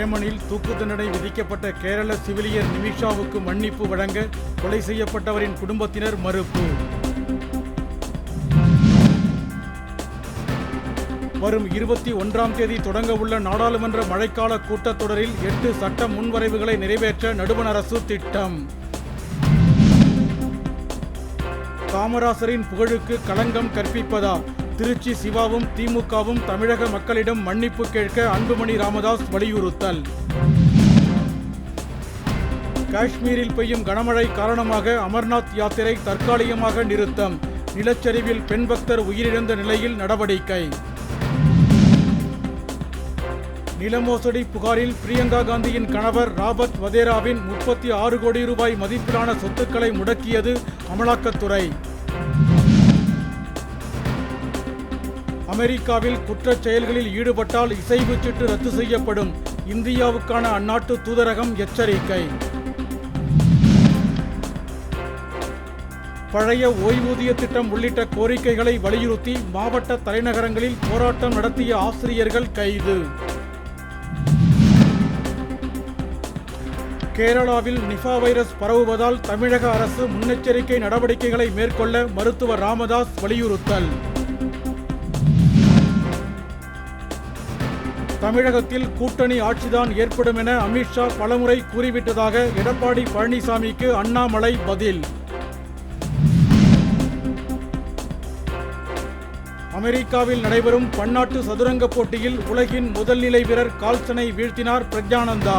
ஏமனில் தூக்கு தண்டனை விதிக்கப்பட்ட கேரள சிவிலியர் நிமிஷாவுக்கு மன்னிப்பு வழங்க கொலை செய்யப்பட்டவரின் குடும்பத்தினர் மறுப்பு. வரும் இருபத்தி ஒன்றாம் தேதி தொடங்க உள்ள நாடாளுமன்ற மழைக்கால கூட்டத்தொடரில் எட்டு சட்ட முன்வரைவுகளை நிறைவேற்ற நடுவண் அரசு திட்டம். காமராசரின் புகழுக்கு களங்கம் கற்பிப்பதா திருச்சி சிவாவும் திமுகவும் தமிழக மக்களிடம் மன்னிப்பு கேட்க அன்புமணி ராமதாஸ் வலியுறுத்தல். காஷ்மீரில் பெய்யும் கனமழை காரணமாக அமர்நாத் யாத்திரை தற்காலிகமாக நிறுத்தம். நிலச்சரிவில் பெண் பக்தர் உயிரிழந்த நிலையில் நடவடிக்கை. நிலமோசடி புகாரில் பிரியங்கா காந்தியின் கணவர் ராபர்ட் வதேராவின் முப்பத்தி ஆறு கோடி ரூபாய் மதிப்பிலான சொத்துக்களை முடக்கியது அமலாக்கத்துறை. அமெரிக்காவில் குற்றச் செயல்களில் ஈடுபட்டால் இசைவு சீட்டு ரத்து செய்யப்படும். இந்தியாவுக்கான அந்நாட்டு தூதரகம் எச்சரிக்கை. பழைய ஓய்வூதிய திட்டம் உள்ளிட்ட கோரிக்கைகளை வலியுறுத்தி மாவட்ட தலைநகரங்களில் போராட்டம் நடத்திய ஆசிரியர்கள் கைது. கேரளாவில் நிஃபா வைரஸ் பரவுவதால் தமிழக அரசு முன்னெச்சரிக்கை நடவடிக்கைகளை மேற்கொள்ள மருத்துவர் ராமதாஸ் வலியுறுத்தல். தமிழகத்தில் கூட்டணி ஆட்சிதான் ஏற்படும் என அமித்ஷா பலமுறை கூறிவிட்டதாக எடப்பாடி பழனிசாமிக்கு அண்ணாமலை பதில். அமெரிக்காவில் நடைபெறும் பன்னாட்டு சதுரங்க போட்டியில் உலகின் முதல் நிலை வீரர் கால்சனை வீழ்த்தினார் பிரஜானந்தா.